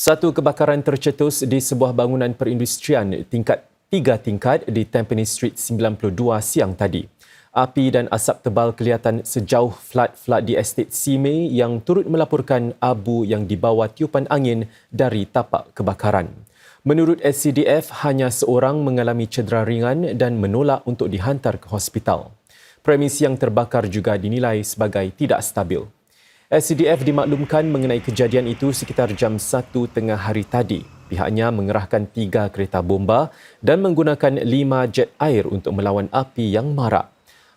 Satu kebakaran tercetus di sebuah bangunan perindustrian tingkat tiga tingkat di Tampines Street 92 siang tadi. Api dan asap tebal kelihatan sejauh flat-flat di estate Simei yang turut melaporkan abu yang dibawa tiupan angin dari tapak kebakaran. Menurut SCDF, hanya seorang mengalami cedera ringan dan menolak untuk dihantar ke hospital. Premis yang terbakar juga dinilai sebagai tidak stabil. SCDF dimaklumkan mengenai kejadian itu sekitar jam 1 tengah hari tadi. Pihaknya mengerahkan tiga kereta bomba dan menggunakan lima jet air untuk melawan api yang marak.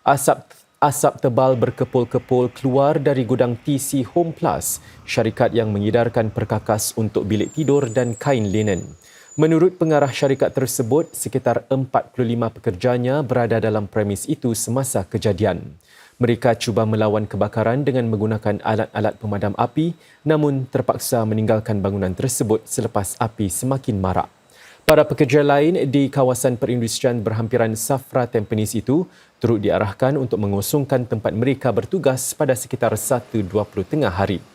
Asap asap tebal berkepul-kepul keluar dari gudang TC Home Plus, syarikat yang mengidarkan perkakas untuk bilik tidur dan kain linen. Menurut pengarah syarikat tersebut, sekitar 45 pekerjanya berada dalam premis itu semasa kejadian. Mereka cuba melawan kebakaran dengan menggunakan alat-alat pemadam api namun terpaksa meninggalkan bangunan tersebut selepas api semakin marak. Para pekerja lain di kawasan perindustrian berhampiran Safra Tampines itu turut diarahkan untuk mengosongkan tempat mereka bertugas pada sekitar 1.20 tengah hari.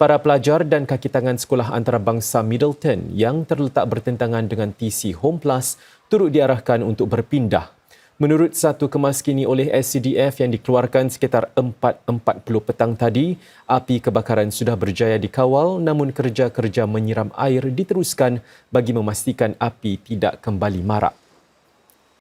Para pelajar dan kaki tangan sekolah antarabangsa Middleton yang terletak bertentangan dengan TC Home Plus turut diarahkan untuk berpindah Menurut satu kemas kini oleh SCDF yang dikeluarkan sekitar 4.40 petang tadi, api kebakaran sudah berjaya dikawal namun kerja-kerja menyiram air diteruskan bagi memastikan api tidak kembali marak.